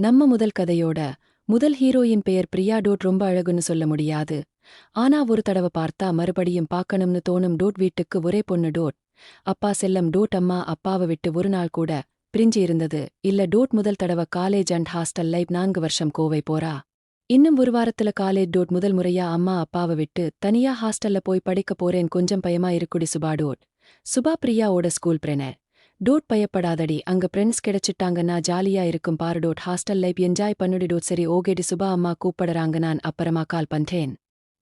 நம்ம முதல் கதையோட முதல் ஹீரோயின் பெயர் பிரியா டோட் ரொம்ப அழகுன்னு சொல்ல முடியாது. ஆனா ஒரு தடவை பார்த்தா மறுபடியும் பார்க்கணும்னு தோணும் டோட் வீட்டுக்கு ஒரே பொண்ணு டோட். அப்பா செல்லம் டோட் அம்மா அப்பாவை விட்டு ஒரு நாள் கூட பிரிஞ்சு இருந்தது. இல்ல டோட் முதல் தடவை காலேஜ் அண்ட் ஹாஸ்டல் லைஃப் நான்கு வருஷம் கோவை போறா. இன்னும் ஒரு வாரத்துல காலேஜ் டோட் முதல் முறையா அம்மா அப்பாவை விட்டு தனியா ஹாஸ்டல்ல போய் படிக்க போறேன் கொஞ்சம் பயமா இருக்குடி சுபா டோட். சுபா பிரியாவோட ஸ்கூல் பிரெனர். டோட் பயப்படாதடி. அங்க ஃப்ரெண்ட்ஸ் கிடைச்சிட்டாங்கன்னா ஜாலியா இருக்கும் பாரு டோட். ஹாஸ்டல் லைஃப் என்ஜாய் பண்ணுடி டோட். சரி ஓகேடி சுபா அம்மா கூப்பிடுறாங்க. நான் அப்புறமா கால் பண்றேன்.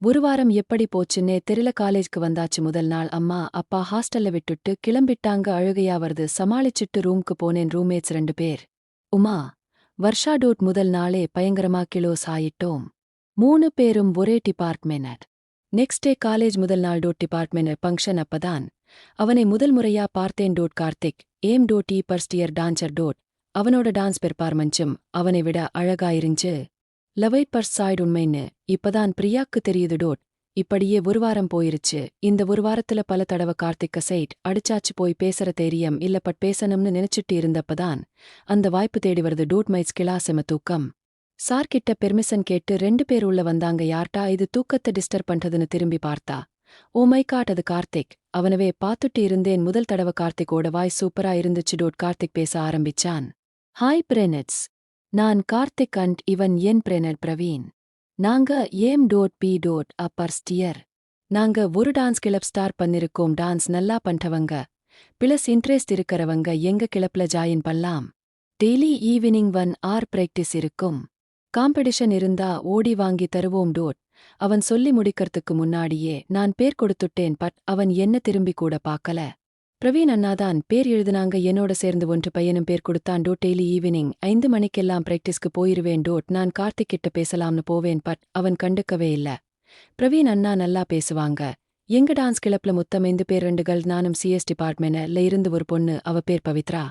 ஒரு வாரம் எப்படி போச்சுன்னே தெருல காலேஜ்க்கு வந்தாச்சு முதல் நாள். அம்மா அப்பா ஹாஸ்டல்ல விட்டுட்டு கிளம்பிட்டாங்க. அழுகையா வருது. சமாளிச்சிட்டு ரூம்க்கு போனேன். ரூம்மேட்ஸ் ரெண்டு பேர். உமா வர்ஷா டோட் முதல் நாளே பயங்கரமா கிலோஸ் ஆயிட்டோம் மூணு பேரும் ஒரே டிபார்ட்மெண்ட் நெக்ஸ்ட் டே காலேஜ் முதல் நாள் டோட் டிபார்ட்மெண்ட் ஃபங்க்ஷன் அப்பதான். அவனை முதல் முறையா பார்த்தேன் dot Karthik. M dot E first year dancer dot. அவனோட டான்ஸ் பெர்ஃபார்மன்ஸும் அவனை விட அழகா லவை பர்ஸ் சாய்டு உண்மைன்னு இப்பதான் பிரியாக்கு தெரியுது டோட். இப்படியே ஒரு வாரம் போயிருச்சு. இந்த ஒரு வாரத்துல பல தடவை கார்த்திக்க சைட் அடிச்சாச்சு போய் பேசுற தைரியம் இல்ல பட் பேசணும்னு நினைச்சிட்டு இருந்தப்பதான் அந்த வாய்ப்பு தேடி வருது டோட் மைஸ் கிளாசெம தூக்கம். சார்கிட்ட பெர்மிஷன் கேட்டு ரெண்டு பேர் உள்ள வந்தாங்க யார்ட்டா இது தூக்கத்தை டிஸ்டர்ப் பண்றதுன்னு திரும்பி பார்த்தா. ஓ மை காட் அது கார்த்திக். அவனவே பார்த்துட்டு இருந்தேன். முதல் தடவை கார்த்திக்கோட வாய் சூப்பரா இருந்துச்சு டோட் கார்த்திக் பேச ஆரம்பிச்சான். Hi friends. நான் கார்த்திக் அண்ட் இவன் என் பிரெனட் பிரவீன். நாங்க ஏம் டோட் பி டோட் அப்பர் ஸ்டியர். நாங்க ஒரு டான்ஸ் கிளப் ஸ்டார் பண்ணிருக்கோம். டான்ஸ் நல்லா பண்றவங்க. பிளஸ் இன்ட்ரெஸ்ட் இருக்கறவங்க. எங்க கிளப்ல ஜாயின் பண்ணலாம். Daily evening one hour practice இருக்கும். காம்படிஷன் இருந்தா ஓடி வாங்கி தருவோம் டோட். அவன் சொல்லி முடிக்கறதுக்கு முன்னாடியே நான் பேர் கொடுத்துட்டேன் பட் அவன் என்ன திரும்பி கூட பார்க்கல. பிரவீன் அண்ணாதான் பேர் எழுதுனாங்க என்னோட சேர்ந்து ஒன்று பையனும் பேர் கொடுத்தான் டெய்லி ஈவினிங் ஐந்து மணிக்கெல்லாம் பிராக்டிஸ்க்கு போயிருவேன் டோட் நான் கார்த்திக் கிட்ட பேசலாம்னு போவேன் பட் அவன் கண்டுக்கவே இல்ல. பிரவீன் அண்ணா நல்லா பேசுவாங்க. எங்க டான்ஸ் கிளப்ல மொத்தம் ஐந்து பேர் ரெண்டுகள் நானும் சிஎஸ் டிபார்ட்மெண்ட்ல இருந்து ஒரு பொண்ணு அவ பேர் பவித்ரா.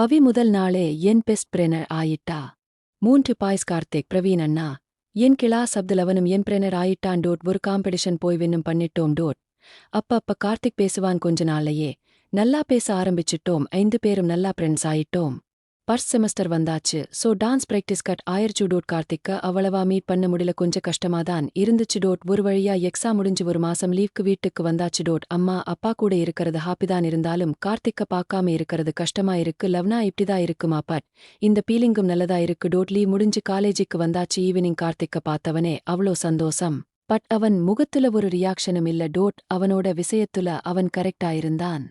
பவி முதல் நாளே என் பெஸ்ட் பிரேனர் ஆயிட்டா. மூன்று பாய்ஸ் கார்த்திக் பிரவீன் அண்ணா. என் கிளாஸ் அப்துல் அவனும் என் பிரனர் ஆயிட்டான் டோட் ஒரு காம்படிஷன் போய் வின்னும் பண்ணிட்டோம் டோட். அப்ப அப்ப கார்த்திக் பேசுவான் கொஞ்ச நாளையே நல்லா பேச ஆரம்பிச்சிட்டோம் ஐந்து பேரும் நல்லா ஃப்ரெண்ட்ஸ் ஆயிட்டோம். பர்ஸ் செமஸ்டர் வந்தாச்சு. சோ டான்ஸ் ப்ராக்டிஸ் கட் ஆயிரச்சு டோட் கார்த்திக்க. அவ்வளவா மீட் பண்ண முடியல கொஞ்சம் கஷ்டமாதான். இருந்துச்சு டோட் ஒரு வழியா எக்ஸாம் முடிஞ்சு ஒரு மாசம் லீவ்க்கு வீட்டுக்கு வந்தாச்சு டோட். அம்மா அப்பா கூட இருக்கிறது ஹாப்பிதான் இருந்தாலும் கார்த்திக்க பார்க்காம இருக்கிறது கஷ்டமா இருக்கு. லவ்னா இப்படிதான் இருக்குமா பட் இந்த பீலிங்கும் நல்லதா இருக்கு டோட். லீவ் முடிஞ்சு காலேஜுக்கு வந்தாச்சு ஈவினிங் கார்த்திக்க பார்த்தவனே அவ்வளோ சந்தோஷம். பட் அவன் முகத்துல ஒரு ரியாக்ஷனும் இல்ல டோட். அவனோட விஷயத்துல அவன் கரெக்டா இருந்தான்.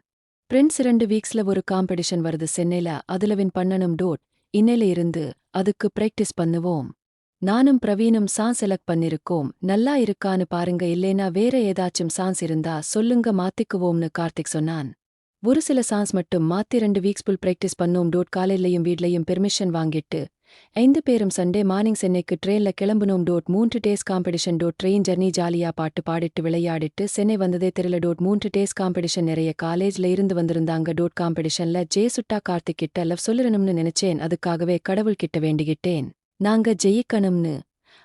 பிரின்ஸ் ரெண்டு வீக்ஸ்ல ஒரு காம்படிஷன் வருது சென்னையில அதுல வின் பண்ணனும் டோட். இன்னையில இருந்து அதுக்கு பிராக்டிஸ் பண்ணுவோம். நானும் பிரவீனும் சான்ஸ் செலக்ட் பண்ணிருக்கோம். நல்லா இருக்கான்னு பாருங்க இல்லேனா வேற ஏதாச்சும் சான்ஸ் இருந்தா சொல்லுங்க மாத்திக்குவோம்னு கார்த்திக் சொன்னான். ஒரு சில சான்ஸ் மட்டும் மாத்தி ரெண்டு வீக்ஸ் புல் பிராக்டிஸ் பண்ணோம் டோட். காலையிலையும் வீட்லையும் பெர்மிஷன் வாங்கிட்டு ஐந்து பேரும் சண்டே மார்னிங் சென்னைக்கு ட்ரெயின்ல கிளம்புனோம் டோட் மூன்று days competition dot train journey ஜாலியா பாட்டு பாடிட்டு விளையாடிட்டு சென்னை வந்ததே தெரியல டோட் மூன்று டேஸ் காம்படிஷன் நிறைய காலேஜ்ல இருந்து வந்திருந்தாங்க டோட் காம்படிஷன்ல ஜே சுட்டா கார்த்திக் கிட்ட லவ் சொல்லணும்னு நினைச்சேன். அதுக்காகவே கடவுள் கிட்ட வேண்டிக்கிட்டேன். நாங்க ஜெயிக்கணும்னு.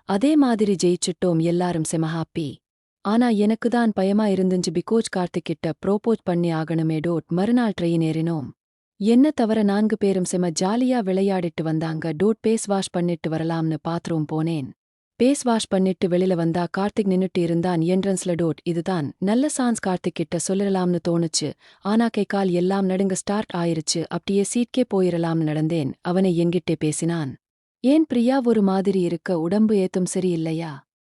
அதே மாதிரி ஜெயிச்சுட்டோம். எல்லாரும் செம ஹாப்பி ஆனா எனக்கு தான் பயமா இருந்துஞ்சு பிகோஜ் கார்த்திக் கிட்ட ப்ரோபோஸ் பண்ணி ஆகணுமே டோட் மறுநாள் ட்ரெயின் ஏறினோம். என்ன தவிர நான்கு பேரும் செம ஜாலியா விளையாடிட்டு வந்தாங்க. டோட் பேஸ் வாஷ் பண்ணிட்டு வரலாம்னு பாத்ரூம் போனேன். பேஸ் வாஷ் பண்ணிட்டு வெளியில வந்தா கார்த்திக் நின்னுட்டு இருந்தான். என்ட்ரன்ஸ்ல டோட் இதுதான். நல்ல சான்ஸ் கார்த்திக் கிட்ட சொல்லலாம்னு தோணுச்சு. ஆனா கை கால் எல்லாம் நடுங்க ஸ்டார்ட் ஆயிருச்சு. அப்படியே சீட்கே போயிரலாம்னு நடந்தேன். அவனை எங்கிட்டே பேசினான். ஏன் பிரியா ஒரு மாதிரி இருக்க? உடம்பு ஏத்தும் சரியில்லையா?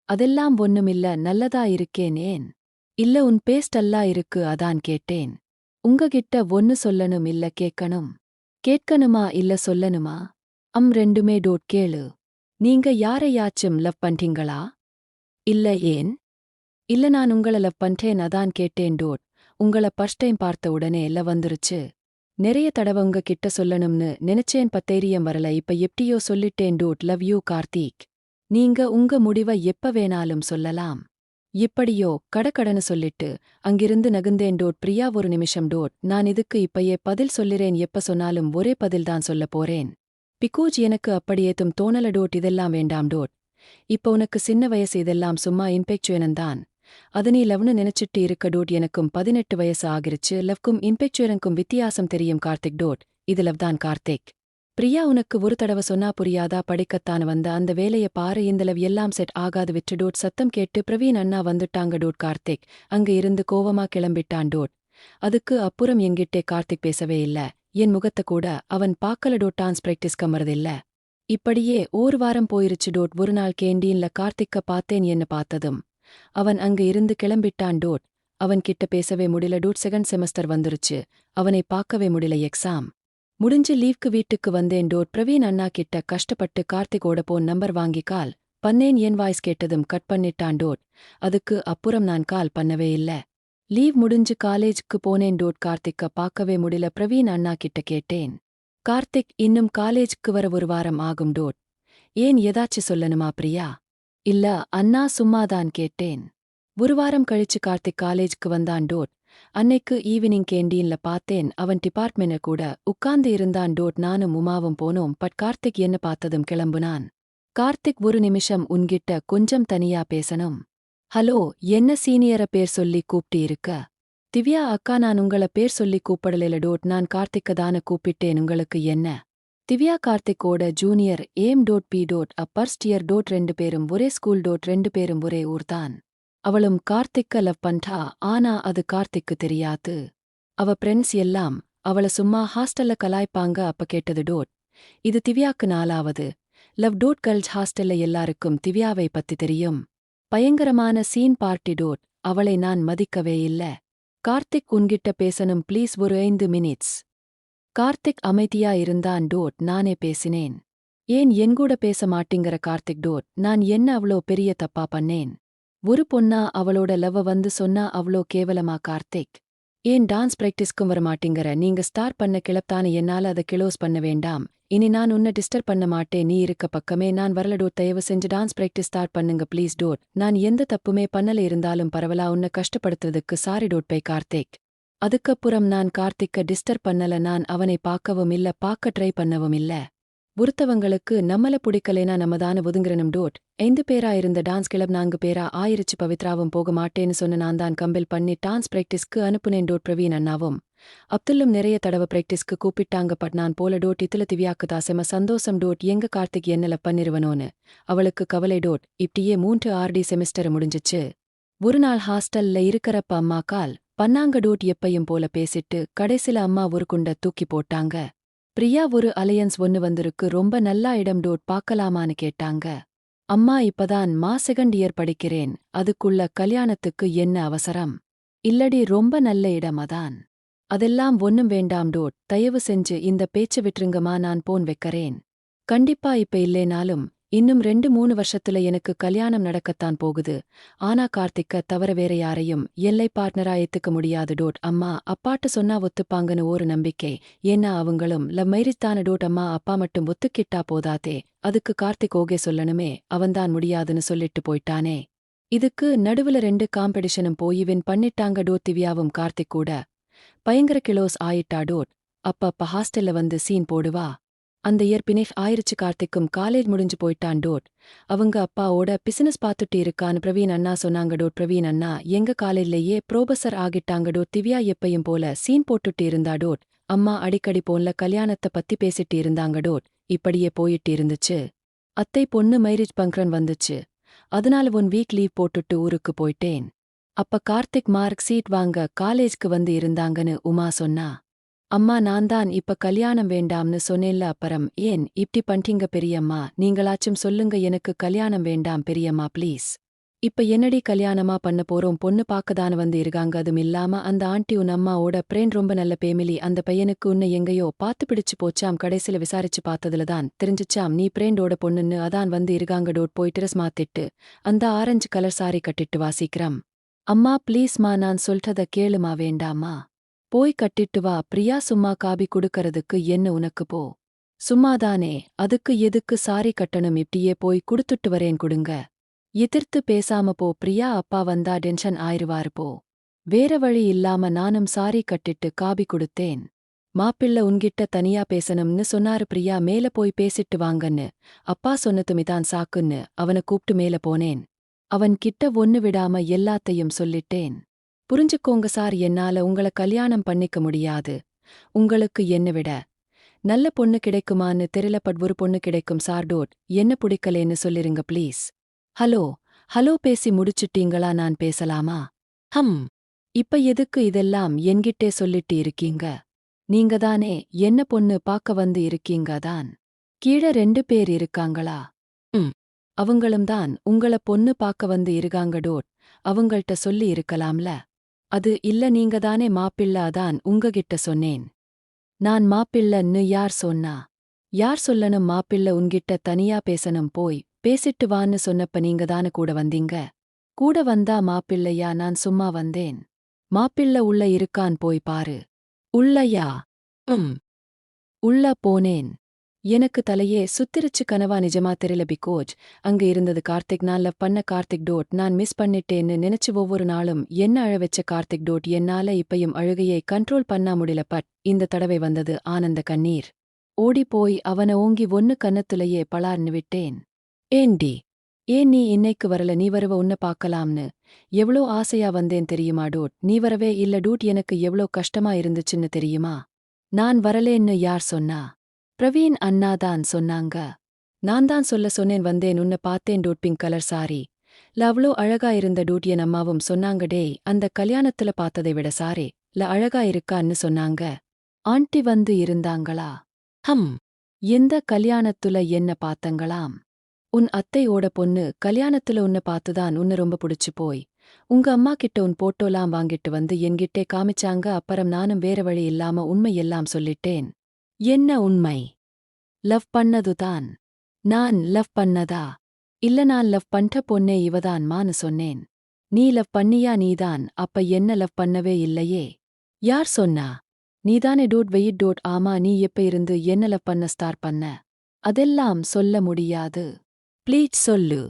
அதெல்லாம் ஒண்ணுமில்ல. நல்லதா இருக்கேன் ஏன் இல்ல உன் பேஸ்டல்லா இருக்கு அதான் கேட்டேன். உங்ககிட்ட ஒன்னு சொல்லணும் இல்ல கேட்கணும்? கேட்கணுமா இல்ல சொல்லணுமா? அம் ரெண்டுமே டோட் கேளு. நீங்க யாரையாச்சும் லவ் பண்றீங்களா? இல்ல ஏன்? இல்ல நான் உங்கள லவ் பண்றேன் அதான் கேட்டேன் டோட். உங்கள ஃபர்ஸ்ட் டைம் பார்த்த உடனே எல்ல வந்துருச்சு. நிறைய தடவை உங்ககிட்ட சொல்லணும்னு நினைச்சேன் பத்தேரியம் வரல இப்ப எப்படியோ சொல்லிட்டேன் டோட் லவ் யூ கார்த்திக். நீங்க உங்க முடிவை எப்ப வேணாலும் சொல்லலாம். இப்படியோ கடக்கடனு சொல்லிட்டு அங்கிருந்து நகுந்தேன் டோட் பிரியா ஒரு நிமிஷம் டோட் நான் இதுக்கு இப்பயே பதில் சொல்லிறேன் எப்ப சொன்னாலும் ஒரே பதில்தான் சொல்ல போறேன். பிகூஜ் எனக்கு அப்படியேத்தும் தோணல டோட் இதெல்லாம் வேண்டாம் டோட். இப்ப உனக்கு சின்ன வயசு இதெல்லாம் சும்மா இன்பெக்சுவனந்தான் அது நீ லவ்னு நினைச்சிட்டு இருக்க டோட் எனக்கும் பதினெட்டு வயசு ஆகிருச்சு லவ்க்கும் இன்பெக்சுவனுக்கும் வித்தியாசம் தெரியும் கார்த்திக் டோட் இது லவ் தான் கார்த்திக். பிரியா உனக்கு ஒரு தடவ சொன்னா புரியாதா? படிக்கத்தான் வந்த அந்த வேலைய பாரு இந்தளவு எல்லாம் செட் ஆகாது விட்டு டோட். சத்தம் கேட்டு பிரவீன் அண்ணா வந்துட்டாங்க டோட் கார்த்திக். அங்க இருந்து கோவமா கிளம்பிட்டான் டோட். அதுக்கு அப்புறம் எங்கிட்டே கார்த்திக் பேசவே இல்ல. என் முகத்த கூட அவன் பாக்கல டோட் டான்ஸ் பிராக்டிஸ் கம்மறதில்ல இப்படியே ஓர் வாரம் போயிருச்சு டோட். ஒரு நாள் கேண்டீன்ல கார்த்திக்க பார்த்தேன் என்ன பார்த்ததும். அவன் அங்க இருந்து கிளம்பிட்டான் டோட். அவன் கிட்ட பேசவே முடியல டூட். செகண்ட் செமஸ்டர் வந்துருச்சு. அவனை பார்க்கவே முடியல எக்ஸாம் முடிஞ்சு லீவ்க்கு வீட்டுக்கு வந்தேன் டோட் பிரவீன் அண்ணா கிட்ட கஷ்டப்பட்டு கார்த்திகோட போன் நம்பர் வாங்கி கால். பண்ணேன் என் வாய்ஸ் கேட்டதும் கட் பண்ணிட்டான் டோட் அதுக்கு அப்புறம் நான் கால் பண்ணவே இல்ல. லீவ் முடிஞ்சு காலேஜ்க்கு போனேன் டோட் கார்த்திக்க பார்க்கவே முடியல பிரவீன் அண்ணா கிட்ட கேட்டேன். கார்த்திக் இன்னும் காலேஜ்க்கு வர ஒரு வாரம் ஆகும் டோட் ஏன் எதாச்சு சொல்லணுமா பிரியா? இல்ல அண்ணா சும்மாதான் கேட்டேன். ஒரு வாரம் கழிச்சு கார்த்திக் காலேஜுக்கு வந்தான் டோட் அன்னைக்கு ஈவினிங் கேண்டீன்ல பார்த்தேன் அவன் டிபார்ட்மெண்ட கூட உட்கார்ந்து இருந்தான் டோட் நானும் உமாவும் போனோம் பட் கார்த்திக் என்ன பார்த்ததும் கிளம்புனான். கார்த்திக் ஒரு நிமிஷம் உன்கிட்ட கொஞ்சம் தனியா பேசணும். ஹலோ என்ன சீனியர பேர் சொல்லி கூப்பிட்டு இருக்க திவ்யா அக்கா நான் உங்கள பேர் சொல்லி கூப்பிடல டோட் நான் கார்த்திக்க தான கூப்பிட்டேன் உங்களுக்கு என்ன? Divya கார்த்திக்கோட junior M dot B dot A first year dot ரெண்டு பேரும் ஒரே ஸ்கூல் டோட் ரெண்டு பேரும் ஒரே ஊர்தான். அவளும் கார்த்திக்க லவ் பண்றா ஆனா அது கார்த்திக்கு தெரியாது. அவ ஃப்ரெண்ட்ஸ் எல்லாம் அவள சும்மா ஹாஸ்டல்ல கலாய்ப்பாங்க அப்ப கேட்டது டோட். இது திவ்யாக்கு நாலாவது. லவ் டோட் கேர்ள்ஸ் ஹாஸ்டல்ல எல்லாருக்கும் திவ்யாவை பத்தி தெரியும். பயங்கரமான சீன் பார்ட்டி டோட் அவளை நான் மதிக்கவே இல்ல. கார்த்திக் உன்கிட்ட பேசணும் ப்ளீஸ் ஒரு ஐந்து மினிட்ஸ் கார்த்திக் அமைதியா இருந்தான் டோட் நானே பேசினேன். ஏன் என்கூட பேச மாட்டேங்கிற கார்த்திக் டோட் நான் என்ன அவ்ளோ பெரிய தப்பா பண்ணேன்? ஒரு பொண்ணா அவளோட லவ வந்து சொன்னா அவ்ளோ கேவலமா கார்த்திக்? ஏன் டான்ஸ் பிராக்டிஸ்க்கும் வர மாட்டேங்கிற நீங்க ஸ்டார் பண்ண கிளப்தானே என்னால அதை கிளோஸ் பண்ண வேண்டாம். இனி நான் உன்னை டிஸ்டர்ப் பண்ண மாட்டேன் நீ இருக்க பக்கமே. நான் வரலடோ தயவு செஞ்சு டான்ஸ் பிராக்டிஸ் ஸ்டார்ட் பண்ணுங்க ப்ளீஸ் டோட் நான் எந்த தப்புமே பண்ணல இருந்தாலும் பரவலா உன்னை கஷ்டப்படுத்துறதுக்கு சாரி டோட் பை கார்த்திக். அதுக்கப்புறம் நான் கார்த்திக்க டிஸ்டர்ப் பண்ணல நான் அவனை பார்க்கவும் இல்ல பார்க்க ட்ரை பண்ணவும் இல்ல. ஒருத்தவங்களுக்கு நம்மள பிடிக்கலேனா நம்ம ஒதுங்கிறனும் ஒதுங்குறனும் டோட். ஐந்து பேரா இருந்த டான்ஸ் கிளப் நான்கு பேரா ஆயிருச்சு பவித்ராவும் போக மாட்டேன்னு சொன்ன நான் தான் கம்பில் பண்ணி டான்ஸ் பிராக்டிஸ்க்கு அனுப்புனேன் டோட் பிரவீன் அண்ணாவும். அப்துல்லும் நிறைய தடவை பிராக்டிஸ்க்கு கூப்பிட்டாங்க பட் நான் போல டோட். இத்துல திவ்யாக்கு தாசம சந்தோஷம் டோட். எங்க கார்த்திக் என்னல பண்ணிருவனோன்னு. அவளுக்கு கவலை டோட். இப்படியே மூன்று ஆர்டி செமிஸ்டர் முடிஞ்சிச்சு. ஒரு நாள் ஹாஸ்டல்ல இருக்கிறப்ப அம்மா கால் பன்னாங்க டோட். எப்பையும் போல பேசிட்டு கடைசில அம்மா ஒரு குண்ட தூக்கி போட்டாங்க. பிரியா ஒரு அலையன்ஸ் ஒன்னு வந்திருக்கு ரொம்ப நல்லா இடம் டோட் பார்க்கலாமான்னு கேட்டாங்க. அம்மா இப்பதான் மா செகண்ட் இயர் படிக்கிறேன் அதுக்குள்ள கல்யாணத்துக்கு என்ன அவசரம்? இல்லடி ரொம்ப நல்ல இடம் அதான். அதெல்லாம் ஒன்னும் வேண்டாம் டோட் தயவு செஞ்சு இந்த பேச்சு விட்டுருங்கம்மா நான் போன் வைக்கறேன். கண்டிப்பா இப்ப இல்லேனாலும் இன்னும் ரெண்டு மூணு வருஷத்துல எனக்கு கல்யாணம் நடக்கத்தான் போகுது. ஆனா கார்த்திக்க தவிர வேற யாரையும் எல்லை பார்ட்னரா ஏத்துக்க முடியாது டோட். அம்மா அப்பாட்ட சொன்னா ஒத்துப்பாங்கன்னு ஒரு நம்பிக்கை. ஏன்னா அவங்களும் லவ் மைரித்தான டோட் அம்மா அப்பா மட்டும் ஒத்துக்கிட்டா போதாதே. அதுக்கு கார்த்திக் ஓகே சொல்லணுமே அவன்தான் முடியாதுன்னு சொல்லிட்டு போயிட்டானே. இதுக்கு நடுவுல ரெண்டு காம்படிஷனும் போய் வின் பண்ணிட்டாங்க டோட் திவ்யாவும் கார்த்திக் கூட. பயங்கர கிலோஸ் ஆயிட்டா டோட். அப்ப ஹாஸ்டல்ல வந்து சீன் போடுவா. அந்த இயர் பினிஷ் ஆயிருச்சு கார்த்திக்கும் காலேஜ் முடிஞ்சு போயிட்டான் டோட். அவங்க அப்பாவோட பிசினஸ் பார்த்துட்டு இருக்கான்னு பிரவீன் அண்ணா சொன்னாங்க டோட். பிரவீன் அண்ணா எங்க காலேஜ்லயே ப்ரோபசர் ஆகிட்டாங்க டோட். திவ்யா எப்பையும் போல சீன் போட்டுட்டு இருந்தா டோட். அம்மா அடிக்கடி போன்ல கல்யாணத்தை பத்தி பேசிட்டு இருந்தாங்க டோட். இப்படியே போயிட்டு இருந்துச்சு. அத்தை பொண்ணு மைரேஜ் பங்க்ரன் வந்துச்சு. அதனால உன் வீக் லீவ் போட்டுட்டு ஊருக்கு போயிட்டேன். அப்ப கார்த்திக் மார்க் சீட் வாங்க காலேஜ்க்கு வந்து இருந்தாங்கன்னு உமா சொன்னா. அம்மா நான் தான் இப்ப கல்யாணம் வேண்டாம்னு சொன்னேன்ல அப்புறம். ஏன்? இப்படி பண்றீங்க பெரியம்மா. நீங்களாச்சும் சொல்லுங்க எனக்கு கல்யாணம் வேண்டாம் பெரியம்மா ப்ளீஸ். இப்ப என்னடி கல்யாணமா பண்ண போறோம்? பொண்ணு பாக்கதான வந்து இருக்காங்க. அதுவும் இல்லாம அந்த ஆண்டி உன் அம்மாவோட பிரேன் ரொம்ப நல்ல பேமிலி அந்த பையனுக்கு உன்னை எங்கேயோ பாத்து பிடிச்சு போச்சாம். கடைசில விசாரிச்சு பார்த்ததுல தான். தெரிஞ்சுச்சாம் நீ பிரேண்டோட பொண்ணுன்னு அதான் வந்து இருக்காங்க டோட் போய் ட்ரெஸ் மாத்திட்டு அந்த ஆரஞ்சு கலர் சாரி கட்டிட்டு வாசிக்கிறோம் அம்மா ப்ளீஸ்மா நான் சொல்றத கேளுமா வேண்டாமா? போய் கட்டிட்டு வா பிரியா சும்மா காபி குடுக்கறதுக்கு என்ன உனக்கு போ. சும்மாதானே அதுக்கு எதுக்கு சாரி கட்டணும் இப்படியே போய் குடுத்துட்டு வரேன் குடுங்க. எதிர்த்து பேசாம போ பிரியா அப்பா வந்தா டென்ஷன் ஆயிருவாரு போ. வேற வழி இல்லாம நானும் சாரி கட்டிட்டு காபி குடுத்தேன். மாப்பிள்ள உன்கிட்ட தனியா பேசணும்னு சொன்னாரு பிரியா மேல போய் பேசிட்டு வாங்கன்னு. அப்பா சொன்னதுமிதான் சாக்குன்னு அவனை கூப்பிட்டு மேல போனேன். அவன் கிட்ட ஒன்னு விடாம எல்லாத்தையும் சொல்லிட்டேன். புரிஞ்சுக்கோங்க சார் என்னால உங்கள கல்யாணம் பண்ணிக்க முடியாது. உங்களுக்கு என்ன விட? நல்ல பொண்ணு கிடைக்குமான்னு பட் ஒரு பொண்ணு கிடைக்கும் சார் டோட். என்ன பிடிக்கலேன்னு சொல்லிருங்க ப்ளீஸ். ஹலோ ஹலோ பேசி முடிச்சிட்டீங்களா நான் பேசலாமா? ஹம் இப்ப எதுக்கு இதெல்லாம் என்கிட்டே சொல்லிட்டு இருக்கீங்க? நீங்க தானே என்ன பொண்ணு பார்க்க வந்து இருக்கீங்க தான்? கீழ ரெண்டு பேர் இருக்காங்களா? ம் அவங்களும் தான் உங்கள பொண்ணு பார்க்க வந்து இருக்காங்க டோட். அவங்கள்ட்ட சொல்லி இருக்கலாம்ல. அது இல்ல நீங்கதானே மாப்பிள்ளாதான் மாப்பிள்ள அதான் உங்ககிட்ட சொன்னேன். நான் மாப்பிள்ளன்னு யார் சொன்னா? யார் சொல்லணும் மாப்பிள்ள உன்கிட்ட தனியா பேசணும் போய் பேசிட்டு வான்னு சொன்னப்ப நீங்க தானே கூட வந்தீங்க? கூட வந்தா மாப்பிள்ளையா நான் சும்மா வந்தேன். மாப்பிள்ள உள்ள இருக்கான் போய் பாரு. உள்ளயா? உம் உள்ள போனேன். எனக்கு தலையே சுத்திருச்சு கனவா நிஜமா தெரியல பிகோஜ் அங்க இருந்தது கார்த்திக். நாள்ல பண்ண கார்த்திக் டோட். நான் மிஸ் பண்ணிட்டேன்னு நினைச்சு ஒவ்வொரு நாளும் என்ன அழ வச்ச கார்த்திக் டோட்? என்னால இப்பயும் அழுகையை கண்ட்ரோல் பண்ணா முடியல பட் இந்த தடவை வந்தது ஆனந்த கண்ணீர். ஓடிப்போய் அவன ஓங்கி ஒன்னு கன்னத்துலயே பலார்னு விட்டேன். ஏண்டி ஏன் நீ இன்னைக்கு வரல? நீ வருவ உன்ன பார்க்கலாம்னு. எவ்ளோ ஆசையா வந்தேன் தெரியுமா டூட்? நீ வரவே இல்ல டூட். எனக்கு எவ்ளோ கஷ்டமா இருந்துச்சுன்னு தெரியுமா? நான் வரலேன்னு யார் சொன்னா? பிரவீன் அண்ணா தான் சொன்னாங்க. நான் தான் சொல்ல சொன்னேன் வந்தேன் உன்ன பார்த்தேன் டூட் பிங்க் கலர் சாரி. ல அவ்ளோ அழகா இருந்த டூட் என் அம்மாவும் சொன்னாங்க டே அந்த கல்யாணத்துல பார்த்ததை விட சாரே ல அழகா இருக்கான்னு சொன்னாங்க. ஆண்டி வந்து இருந்தாங்களா? ஹம் எந்த கல்யாணத்துல என்ன பார்த்தங்களாம்? உன் அத்தையோட பொண்ணு கல்யாணத்துல உன்னை பார்த்துதான் உன்னை ரொம்ப புடிச்சு போய் உங்க அம்மா கிட்ட உன் போட்டோலாம் வாங்கிட்டு வந்து என்கிட்டே காமிச்சாங்க அப்புறம் நானும் வேற வழி இல்லாம உண்மையெல்லாம் சொல்லிட்டேன். என்ன உண்மை? லவ் பண்ணதுதான். நான் லவ் பண்ணதா? இல்ல நான் லவ் பண்ற பொண்ணே இவதான் மானு சொன்னேன். நீ லவ் பண்ணியா நீதான் அப்ப என்ன லவ் பண்ணவே இல்லையே? யார் சொன்னா? நீதானே டோட் வெயிட் டோட் ஆமா நீ எப்ப இருந்து என்ன லவ் பண்ண ஸ்டார் பண்ண? அதெல்லாம் சொல்ல முடியாது. ப்ளீட் சொல்லு.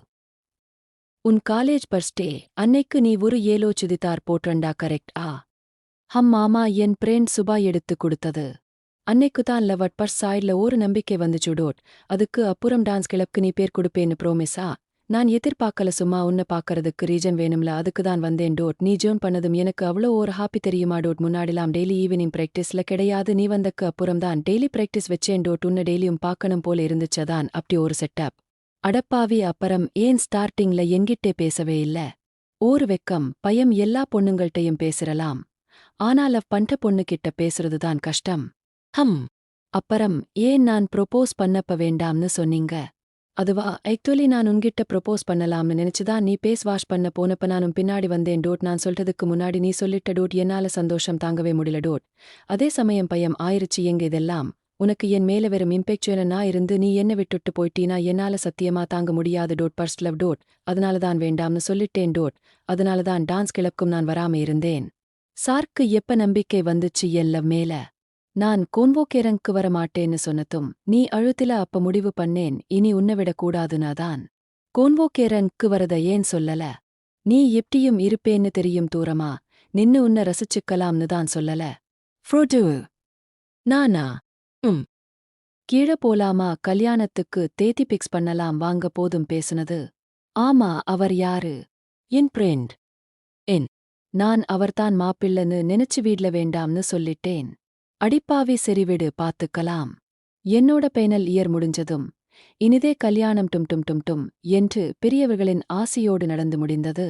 உன் காலேஜ் பர்ஸ்டே அன்னைக்கு நீ ஒரு ஏலோ சுதித்தார் போட்டண்டா கரெக்ட் ஆ? ஹம் மாமா என் பிரேண்ட் சுபா எடுத்து கொடுத்தது. அன்னைக்கு தான் லவட் பர்ஸ் சாய்ட்ல ஒரு நம்பிக்கை வந்துச்சு டோட் அதுக்கு அப்புறம் டான்ஸ் கிளப்க்கு நீ பேர் கொடுப்பேன்னு ப்ரோமிஸா? நான் எதிர்பார்க்கல சும்மா உன்னை பார்க்கறதுக்கு ரீஜன் வேணும்ல அதுக்கு தான் வந்தேன் டோட். நீ ஜோன் பண்ணதும் எனக்கு அவ்வளோ ஒரு ஹாப்பி தெரியுமா டோட்? முன்னாடிலாம் டெய்லி ஈவினிங் பிராக்டிஸ்ல கிடையாது நீ வந்தக்கு அப்புறம் தான் டெய்லி பிராக்டிஸ் வச்சேன் டோட். உன்னை டெய்லியும் பார்க்கணும் போல இருந்துச்சதான் அப்படி ஒரு செட்டப். அடப்பாவி அப்புறம் ஏன் ஸ்டார்டிங்ல என்கிட்டே பேசவே இல்ல? ஓர் வெக்கம் பயம் எல்லா பொண்ணுங்கள்ட்டையும் பேசுறலாம். ஆனால பண்ட பொண்ணுகிட்ட பேசுறதுதான் கஷ்டம். ஹம் அப்புறம் ஏன் நான் ப்ரொபோஸ் பண்ணப்ப வேண்டாம்னு சொன்னீங்க? அதுவா ஆக்சுவலி நான் உன்கிட்ட ப்ரொபோஸ் பண்ணலாம்னு நினைச்சுதான் நீ பேஸ் வாஷ் பண்ண போனப்ப நானும் பின்னாடி வந்தேன் டோட். நான் சொல்றதுக்கு முன்னாடி நீ சொல்லிட்ட டோட் என்னால சந்தோஷம் தாங்கவே முடியல டோட். அதே சமயம் பயம் ஆயிருச்சு எங்க இதெல்லாம்? உனக்கு என் மேல வெறும் இம்பெக்சுவலனா இருந்து நீ என்ன விட்டுட்டு போயிட்டீனா என்னால சத்தியமா தாங்க முடியாது டோட் பர்ஸ்ட் லவ் டோட். அதனால தான் வேண்டாம்னு சொல்லிட்டேன் டோட். அதனால தான் டான்ஸ் கிளப்புக்கும் நான் வராம இருந்தேன். சார்க்கு எப்ப நம்பிக்கை வந்துச்சு எல்ல மேல? நான் கோன்வோக்கேரங்க்கு வர மாட்டேன்னு சொன்னதும் நீ அழுத்தில அப்ப முடிவு பண்ணேன் இனி உன்னவிடக்கூடாதுனாதான் விடக் தான் கோன்வோக்கேரங்க்கு வரத ஏன் சொல்லல? நீ எப்படியும் இருப்பேன்னு தெரியும் தூரமா? நின்னு உன்ன ரசிச்சுக்கலாம்னு தான் சொல்லல. ஃப்ரோடு. நானா? ம். கீழ போலாமா? கல்யாணத்துக்கு தேதி பிக்ஸ் பண்ணலாம் வாங்க போதும் பேசுனது. ஆமா அவர் யாரு? என் ஃப்ரெண்ட். என். நான் அவர்தான் மாப்பிள்ளன்னு நினைச்சு வீட்ல வேண்டாம்னு சொல்லிட்டேன். அடிப்பாவி செறிவிடு பார்த்துக்கலாம். என்னோட பேனல் இயர் முடிஞ்சதும் இனிதே கல்யாணம் டும் டும் டும் டும் என்று பெரியவர்களின் ஆசியோடு நடந்து முடிந்தது.